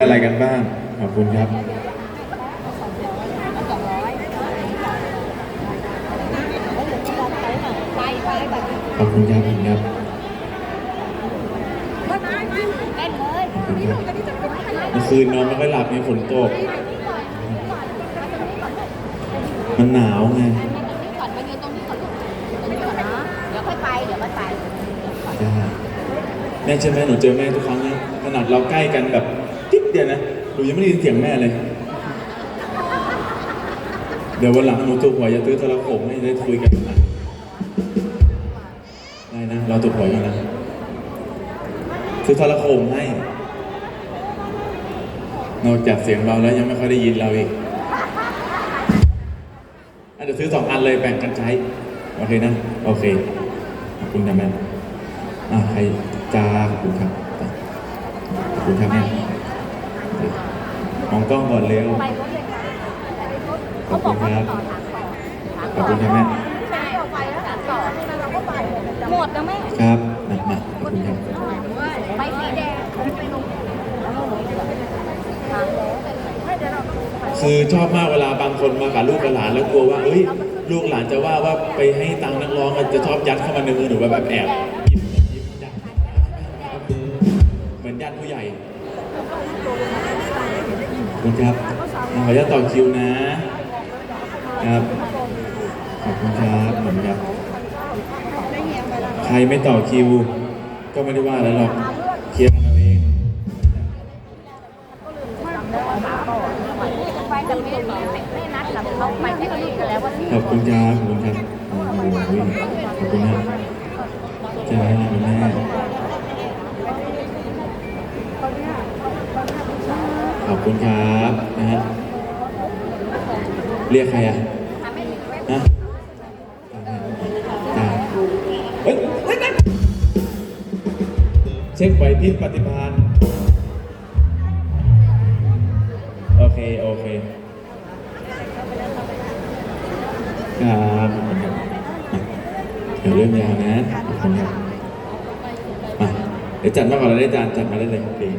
อะไรกันบ้าง ขอบคุณครับไปไปแบบขอบคุณครับขอบคุณครับเต้นเลยขอบคุณครับเมื่อคืนนอนไม่ค่อยหลับไงฝนตก มันหนาวไงก่อนไปยืนตรงนี้ก่อนลูกตรงนี้ก่อนนะเดี๋ยวค่อยไปเดี๋ยวค่อยไปใช่แม่ใช่ไหมหนูเจอแม่ทุกครั้งนะขนาดเราใกล้กันแบบจิ๊บ เดี๋ยวนะหนูยังไม่ได้ยินเสียงแม่เลย เดี๋ยววันหลังหนูถูกหวยจะซื้อโทรโขงให้ได้คุยกันนะได้นะ เราถูกหวยกันนะซื้อโทรโขงให้ นอกจากเสียงเราแล้วยังไม่ค่อยได้ยินเราอีกอะเดี๋ยวซื้อสองอันเลยแบ่งกันใช้ โอเคนะ โอเค ขอบคุณครับแม่อ่าใครจ้าขอบคุณครับ ขอบคุณครับแม่ มองกล้องก่อนเร็ว ไปรถเลยค่ะขอบคุณครับต่อทางต่อขอบคุณครับแม่ ใช่ไปแล้วถามต่อเราก็ไปหมดนะแม่ครับมามาขอบคุณครับไปสีแดงไปลงแล้วก็หนูจะแบบทางแล้วให้เดี๋ยวเราไป คือชอบมากเวลาบางคนมากับลูกกับหลานแล้วกลัวว่าเอ้ยลูกหลานจะว่าว่าไปให้ตังค์นักร้องอะจะชอบยัดเข้ามาในมือหนูแบบแอบ ขอบคุณครับขออนุญาตต่อคิวนะครับขอบคุณครับขอบคุณครับใครไม่ต่อคิว ก็ไม่ได้ว่าอะไรหรอกเคลียร์กันเอาเองไปกับแม่แม่นัดกับเขาไปแค่นี้กันแล้วว่าขอบคุณครับขอบคุณครับโอ้โหขอบคุณนะจ้าคุณแม่ ขอบคุณครับนะฮะเรียกใครอะนะจ้าเฮ้ยเฮ้ยนั่นเช็คไหวพริบปฏิภาณโอเค โอเคครับขอบคุณครับเดี๋ยวเรื่องยาวนะขอบคุณครับมาเดี๋ยวจัดมาก่อนแล้วได้จานจัดมาได้เลยเพลง